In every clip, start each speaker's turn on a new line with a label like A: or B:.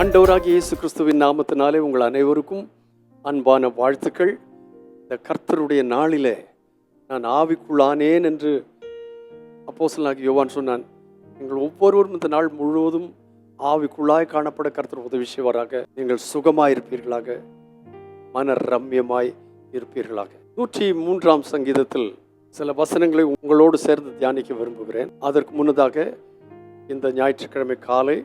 A: ஆண்டவராகிய இயேசு கிறிஸ்துவின் நாமத்தினாலே உங்கள் அனைவருக்கும் அன்பான வாழ்த்துக்கள். இந்த கர்த்தருடைய நாளிலே நான் ஆவிக்குள்ளானேன் என்று அப்போசலாகி யோவான் சொன்னான். நீங்கள் ஒவ்வொருவரும் இந்த நாள் முழுவதும் ஆவிக்குள்ளாய் காணப்பட கர்த்தர் உதவி செய்வாராக. நீங்கள் சுகமாய் இருப்பீர்களாக மன ரம்யமாய் இருப்பீர்களாக. நூற்றி மூன்றாம் சங்கீதத்தில் சில வசனங்களை உங்களோடு சேர்ந்து தியானிக்க விரும்புகிறேன். அதற்கு முன்னதாக இந்த ஞாயிற்றுக்கிழமை காலை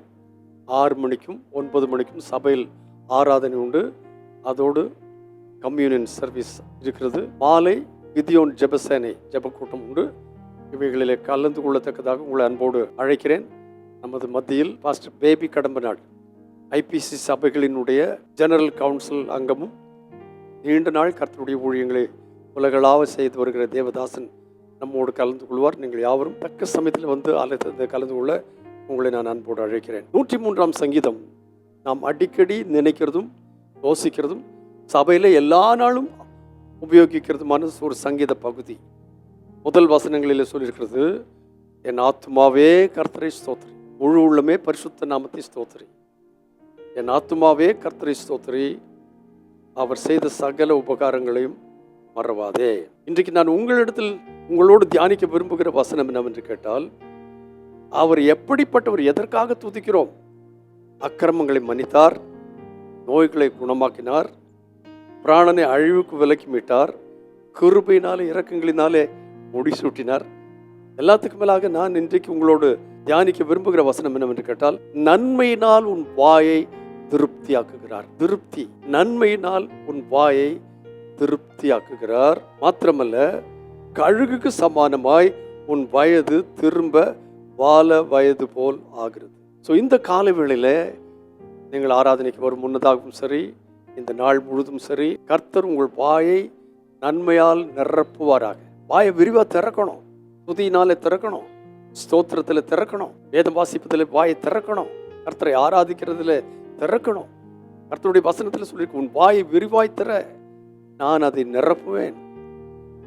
A: ஆறு மணிக்கும் ஒன்பது மணிக்கும் சபையில் ஆராதனை உண்டு. அதோடு கம்யூனியன் சர்வீஸ் இருக்கிறது. மாலை கிதியோன் ஜெபசேனை ஜெபக்கூட்டம் உண்டு. இவைகளிலே கலந்து கொள்ளத்தக்கதாக உங்களை அன்போடு அழைக்கிறேன். நமது மத்தியில் பாஸ்டர் பேபி கடம்ப நாள் ஐபிசி சபைகளினுடைய ஜெனரல் கவுன்சில் அங்கமும் நீண்ட நாள் கர்த்தருடைய ஊழியங்களை உலகளாவ செய்து வருகிற தேவதாசன் நம்மோடு கலந்து கொள்வார். நீங்கள் யாவரும் தக்க சமயத்தில் வந்து அழைத்து கலந்து கொள்ள உங்களை நான் அன்போடு அழைக்கிறேன். நூற்றி மூன்றாம் சங்கீதம். நாம் அடிக்கடி நினைக்கிறதும் யோசிக்கிறதும் சபையில் எல்லா நாளும் உபயோகிக்கிறதுமான ஒரு சங்கீத பகுதி. முதல் வசனங்களில் சொல்லியிருக்கிறது என் ஆத்துமாவே கர்த்தரை ஸ்தோத்திரி. முழு உள்ளமே பரிசுத்த நாமத்தை ஸ்தோத்திரி. என் ஆத்துமாவே கர்த்தரை ஸ்தோத்திரி. அவர் செய்த சகல உபகாரங்களையும் மறவாதே. இன்றைக்கு நான் உங்களிடத்தில் உங்களோடு தியானிக்க விரும்புகிற வசனம் என்னவென்று கேட்டால் அவர் எப்படிப்பட்டவர் எதற்காக துதிக்கிறோம்? அக்கிரமங்களை மன்னித்தார் நோய்களை குணமாக்கினார் பிராணனை அழிவுக்கு விலக்கி மீட்டார் கிருபையினாலே இரக்கங்களினாலே முடிசூட்டினார். எல்லாத்துக்கும் மேலாக நான் இன்றைக்கு உங்களோடு தியானிக்க விரும்புகிற வசனம் என்னவென்று கேட்டால் நன்மையினால் உன் வாயை திருப்தியாக்குகிறார். திருப்தி. நன்மையினால் உன் வாயை திருப்தியாக்குகிறார். மாத்திரமல்ல கழுகுக்கு சமானமாய் உன் வயது திரும்ப வால வயது போல் ஆகிறது. ஸோ இந்த கால வேளையில நீங்கள் ஆராதனைக்கு வரும் முன்னதாகவும் சரி இந்த நாள் முழுதும் சரி கர்த்தர் உங்கள் வாயை நன்மையால் நிரப்புவாராக. வாயை விரிவாக திறக்கணும். துதியினாலே திறக்கணும். ஸ்தோத்திரத்தில் திறக்கணும். வேதம் வாசிப்பதில் வாயை திறக்கணும். கர்த்தரை ஆராதிக்கிறதுல திறக்கணும். கர்த்தருடைய வசனத்தில் சொல்லியிருக்கு உன் வாயை விரிவாய் திற நான் அதை நிரப்புவேன்.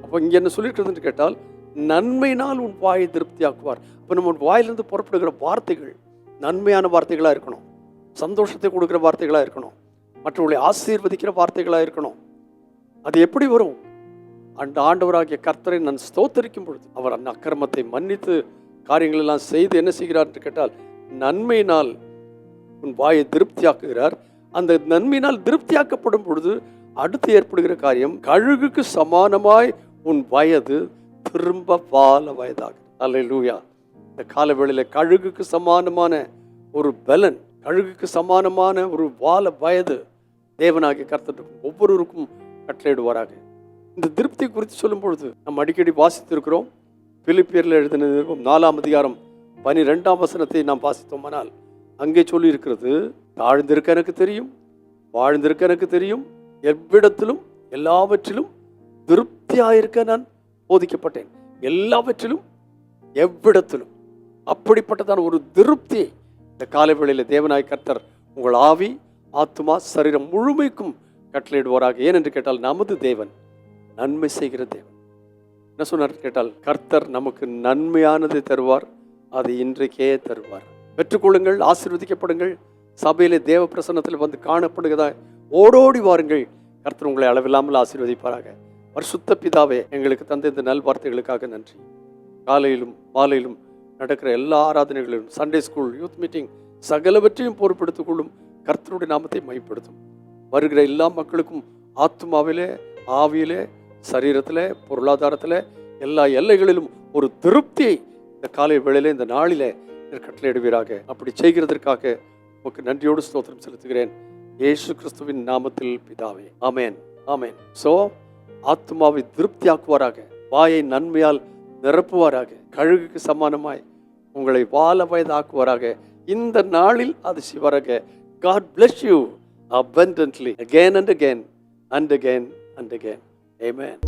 A: அப்போ இங்கே என்ன சொல்லிட்டு கேட்டால் நன்மையினால் உன் வாயை திருப்தியாக்குவார். அப்போ நம்ம வாயிலிருந்து புறப்படுகிற வார்த்தைகள் நன்மையான வார்த்தைகளாக இருக்கணும். சந்தோஷத்தை கொடுக்குற வார்த்தைகளாக இருக்கணும். மற்றவர்களை ஆசீர்வதிக்கிற வார்த்தைகளாக இருக்கணும். அது எப்படி வரும்? அந்த ஆண்டவராகிய கர்த்தரை நான் ஸ்தோத்தரிக்கும் பொழுது அவர் அந்த அக்கிரமத்தை மன்னித்து காரியங்கள் எல்லாம் செய்து என்ன செய்கிறார் என்று கேட்டால் நன்மையினால் உன் வாயை திருப்தியாக்குகிறார். அந்த நன்மையினால் திருப்தியாக்கப்படும் பொழுது அடுத்து ஏற்படுகிற காரியம் கழுகுக்கு சமானமாய் உன் வயது திரும்ப வால வயதாகும் அல்லேலூயா. இந்த காலவேளையில் கழுகுக்கு சமானமான ஒரு பலன் கழுகுக்கு சமானமான ஒரு வால வயது தேவனாகி கர்த்தர் ஒவ்வொருவருக்கும் கட்டளையிடுவாராக. இந்த திருப்தி குறித்து சொல்லும் பொழுது நம்ம அடிக்கடி வாசித்திருக்கிறோம். பிலிப்பியரில் எழுதின நிருபம் நாலாம் அதிகாரம் பனிரெண்டாம் வசனத்தை நாம் வாசித்தோமானால் அங்கே சொல்லி இருக்கிறது தாழ்ந்திருக்க எனக்கு தெரியும் வாழ்ந்திருக்க எனக்கு தெரியும் எவ்விடத்திலும் எல்லாவற்றிலும் திருப்தியாயிருக்க நான் போதிக்கப்பட்டேன். எல்லாவற்றிலும் எவ்விடத்திலும். அப்படிப்பட்டதான ஒரு திருப்தி இந்த காலை வேளையில் தேவனாய் கர்த்தர் உங்கள் ஆவி ஆத்மா சரீரம் முழுமைக்கும் கட்டளையிடுவாராக. ஏனென்று கேட்டால் நமது தேவன் நன்மை செய்கிற தேவன். என்ன சொன்னார் கேட்டால் கர்த்தர் நமக்கு நன்மையானதை தருவார் அது இன்றைக்கே தருவார். பெற்றுக்கொள்ளுங்கள் ஆசீர்வதிக்கப்படுங்கள் சபையிலே தேவ பிரசன்னத்தில் வந்து காணப்படுகிறதா ஓடோடி வாருங்கள் கர்த்தர் உங்களை அளவில்லாமல் ஆசீர்வதிப்பாராக. பரிசுத்த பிதாவே எங்களுக்கு தந்த இந்த நல்வார்த்தைகளுக்காக நன்றி. காலையிலும் மாலையிலும் நடக்கிற எல்லா ஆராதனைகளிலும் சண்டே ஸ்கூல் யூத் மீட்டிங் சகலவற்றையும் பொறுப்படுத்திக் கொள்ளும் கர்த்தருடைய நாமத்தை மைப்படுத்தும் வருகிற எல்லா மக்களுக்கும் ஆத்மாவிலே ஆவியிலே சரீரத்தில் பொருளாதாரத்தில் எல்லா எல்லைகளிலும் ஒரு திருப்தியை இந்த காலை வேளையில் இந்த நாளிலே கட்டளையிடுவீராக. அப்படி செய்கிறதற்காக உமக்கு நன்றியோடு ஸ்தோத்திரம் செலுத்துகிறேன். ஏசு கிறிஸ்துவின் நாமத்தில் பிதாவே. ஆமேன். ஆமேன். ஸோ ஆத்மாவை திருப்தியாக்குவாராக. வாயை நன்மையால் நிரப்புவாராக. கழுகுக்கு சமானமாய் உங்களை வாழ வயதாக்குவாராக. இந்த நாளில் அது சிவராக God bless you abundantly. Again and again and again and again. Amen.